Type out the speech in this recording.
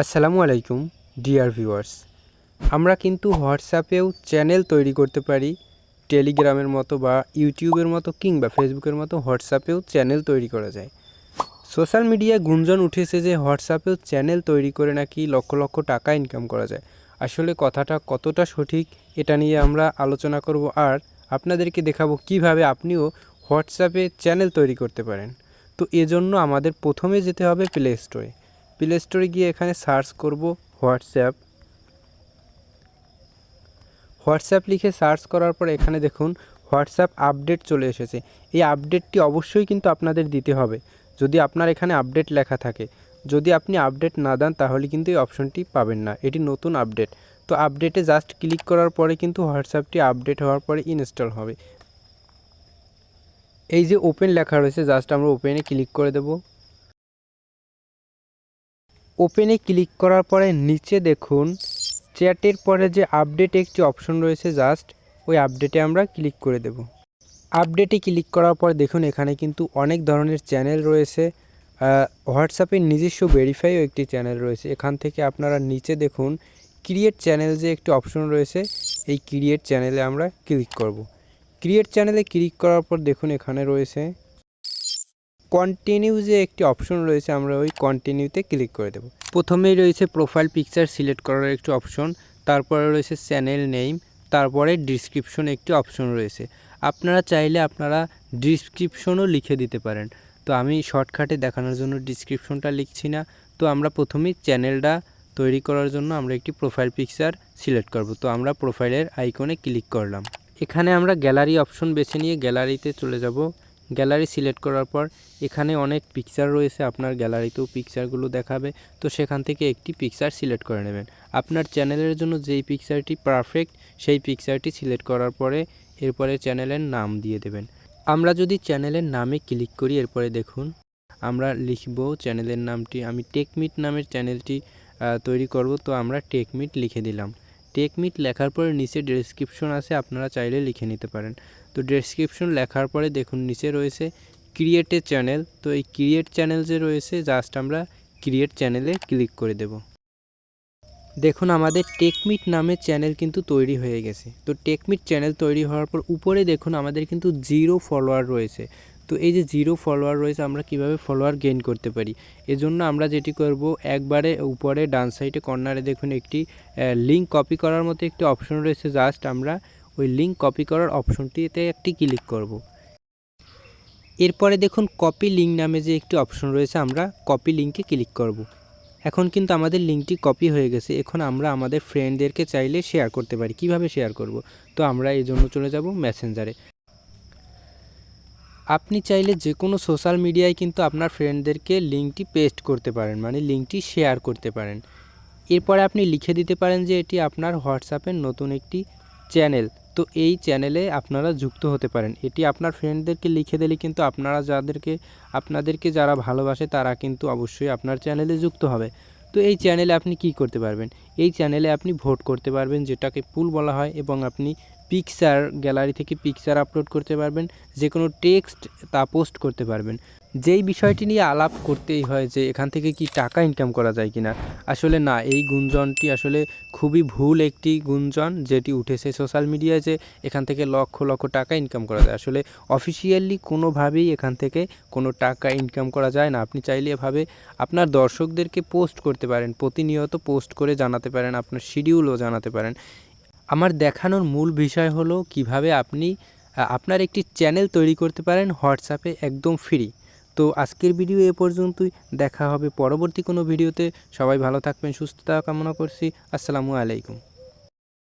আসসালামু আলাইকুম, dear viewers. আমরা কিন্তু হোয়াটসঅ্যাপেও চ্যানেল তৈরি করতে পারি, টেলিগ্রামের মতো বা ইউটিউবের মতো কিংবা ফেসবুকের মতো হোয়াটসঅ্যাপেও চ্যানেল তৈরি করা যায়। সোশ্যাল মিডিয়ায় গুঞ্জন উঠেছে যে হোয়াটসঅ্যাপেও চ্যানেল তৈরি করে নাকি লক্ষ লক্ষ টাকা ইনকাম করা যায়। আসলে কথাটা কতটা সঠিক এটা নিয়ে আমরা আলোচনা করব আর আপনাদেরকে দেখাবো কীভাবে আপনিও হোয়াটসঅ্যাপে চ্যানেল তৈরি করতে পারেন। তো এজন্য আমাদের প্রথমে যেতে হবে প্লে স্টোরে। প্লে স্টোরে গিয়ে এখানে সার্চ করব হোয়াটসঅ্যাপ হোয়াটসঅ্যাপ লিখে সার্চ করার পর এখানে দেখুন হোয়াটসঅ্যাপ আপডেট চলে এসেছে। এই আপডেটটি অবশ্যই কিন্তু আপনাদের দিতে হবে। যদি আপনার এখানে আপডেট লেখা থাকে। যদি আপনি আপডেট না দেন তাহলে কিন্তু এই অপশনটি পাবেন না। এটি নতুন আপডেট তো আপডেটে জাস্ট ক্লিক করার পরে কিন্তু হোয়াটসঅ্যাপটি আপডেট হওয়ার পরে ইনস্টল হবে। এই যে ওপেন লেখা রয়েছে জাস্ট আমরা ওপেনে ক্লিক করে দেব। ওপেনে ক্লিক করার পরে নিচে দেখুন চ্যাটের পরে যে আপডেট একটি অপশন রয়েছে জাস্ট ওই আপডেটে আমরা ক্লিক করে দেব। আপডেটে ক্লিক করার পর দেখুন এখানে কিন্তু অনেক ধরনের চ্যানেল রয়েছে। হোয়াটসঅ্যাপের নিজস্ব ভেরিফাইও একটি চ্যানেল রয়েছে। এখান থেকে আপনারা নিচে দেখুন ক্রিয়েট চ্যানেল যে একটি অপশন রয়েছে, এই ক্রিয়েট চ্যানেলে আমরা ক্লিক করব। ক্রিয়েট চ্যানেলে ক্লিক করার পর দেখুন এখানে রয়েছে কন্টিনিউ যে একটি অপশন রয়েছে, আমরা ওই কন্টিনিউতে ক্লিক করে দেব। প্রথমেই রয়েছে প্রোফাইল পিকচার সিলেক্ট করার একটি অপশন তারপরে রয়েছে চ্যানেল নেম তারপরে ডিসক্রিপশন একটি অপশন রয়েছে। আপনারা চাইলে আপনারা ডিসক্রিপশনও লিখে দিতে পারেন। তো আমি শর্টকাটে দেখানোর জন্য ডিসক্রিপশনটা লিখছি না। তো আমরা প্রথমেই চ্যানেলটা তৈরি করার জন্য আমরা একটি প্রোফাইল পিকচার সিলেক্ট করব। তো আমরা প্রোফাইলের আইকনে ক্লিক করলাম। এখানে আমরা গ্যালারি অপশন বেছে নিয়ে গ্যালারিতে চলে যাব। গ্যালারি সিলেক্ট করার পর এখানে অনেক পিকচার রয়েছে, আপনার গ্যালারিতেও পিকচারগুলো দেখাবে। তো সেখান থেকে একটি পিকচার সিলেক্ট করে নেবেন। আপনার চ্যানেলের জন্য যেই পিকচারটি পারফেক্ট সেই পিকচারটি সিলেক্ট করার পরে এরপরে চ্যানেলের নাম দিয়ে দেবেন। আমরা যদি চ্যানেলের নামে ক্লিক করি, এরপরে দেখুন, আমরা লিখব চ্যানেলের নামটি। আমি টেকমিট নামের চ্যানেলটি তৈরি করব। তো আমরা টেকমিট লিখে দিলাম। টেকমিট লেখার পরে নিচে ডেসক্রিপশন আছে, আপনারা চাইলে লিখে নিতে পারেন। তো ডেসক্রিপশন লেখার পরে দেখুন, নিচে রয়েছে ক্রিয়েট এ চ্যানেল তো এই ক্রিয়েট চ্যানেল যে রয়েছে জাস্ট আমরা ক্রিয়েট চ্যানেলে ক্লিক করে দেব। দেখুন, আমাদের টেকমিট নামে চ্যানেল কিন্তু তৈরি হয়ে গেছে। তো টেকমিট চ্যানেল তৈরি হওয়ার পর উপরে দেখুন, আমাদের কিন্তু জিরো ফলোয়ার রয়েছে। তো এই যে জিরো ফলোয়ার রয়েছে, আমরা কীভাবে ফলোয়ার গেইন করতে পারি? এজন্য আমরা যেটি করব, একবারে উপরে ডান সাইডে কর্নারে দেখুন, একটি লিঙ্ক কপি করার মতো একটি অপশন রয়েছে। জাস্ট আমরা ওই লিঙ্ক কপি করার অপশনটিতে একটি ক্লিক করব। এরপরে দেখুন কপি লিঙ্ক নামে যে একটি অপশন রয়েছে, আমরা কপি লিঙ্কে ক্লিক করব। এখন কিন্তু আমাদের লিঙ্কটি কপি হয়ে গেছে এখন আমরা আমাদের ফ্রেন্ডদেরকে চাইলে শেয়ার করতে পারি কীভাবে শেয়ার করব। তো আমরা এই জন্য চলে যাব মেসেঞ্জারে আপনি চাইলে যে কোনো সোশ্যাল মিডিয়ায় কিন্তু আপনার ফ্রেন্ডদেরকে লিঙ্কটি পেস্ট করতে পারেন মানে লিঙ্কটি শেয়ার করতে পারেন এরপরে আপনি লিখে দিতে পারেন যে এটি আপনার হোয়াটসঅ্যাপের নতুন একটি চ্যানেল তো এই চ্যানেলে আপনারা যুক্ত হতে পারেন। এটি আপনার ফ্রেন্ডদেরকে লিখে দিলে কিন্তু আপনারা যাদেরকে, আপনাদেরকে যারা ভালোবাসে তারা কিন্তু অবশ্যই আপনার চ্যানেলে যুক্ত হবে। তো এই চ্যানেলে আপনি কি করতে পারবেন? এই চ্যানেলে আপনি ভোট করতে পারবেন, যেটাকে পুল বলা হয়, এবং আপনি পিকচার গ্যালারি থেকে পিকচার আপলোড করতে পারবেন যে কোনো টেক্সট তা পোস্ট করতে পারবেন। যেই বিষয়টি নিয়ে আলাপ করতেই হয় যে এখান থেকে কি টাকা ইনকাম করা যায় কিনা, আসলে না, এই গুঞ্জনটি আসলে খুবই ভুল একটি গুঞ্জন যেটি উঠেছে সোশ্যাল মিডিয়ায় যে এখান থেকে লক্ষ লক্ষ টাকা ইনকাম করা যায়। আসলে অফিসিয়ালি কোনোভাবেই এখান থেকে কোনো টাকা ইনকাম করা যায় না। আপনি চাইলে এভাবে আপনার দর্শকদেরকে পোস্ট করতে পারেন, প্রতিনিয়ত পোস্ট করে জানাতে পারেন, আপনার শিডিউলও জানাতে পারেন। আমার দেখানোর মূল বিষয় হলো কীভাবে আপনি আপনার একটি চ্যানেল তৈরি করতে পারেন, হোয়াটসঅ্যাপে একদম ফ্রি তো আজকের ভিডিও এ পর্যন্তই। দেখা হবে পরবর্তী কোনো ভিডিওতে। সবাই ভালো থাকবেন, সুস্থতা কামনা করছি। আসসালামু আলাইকুম।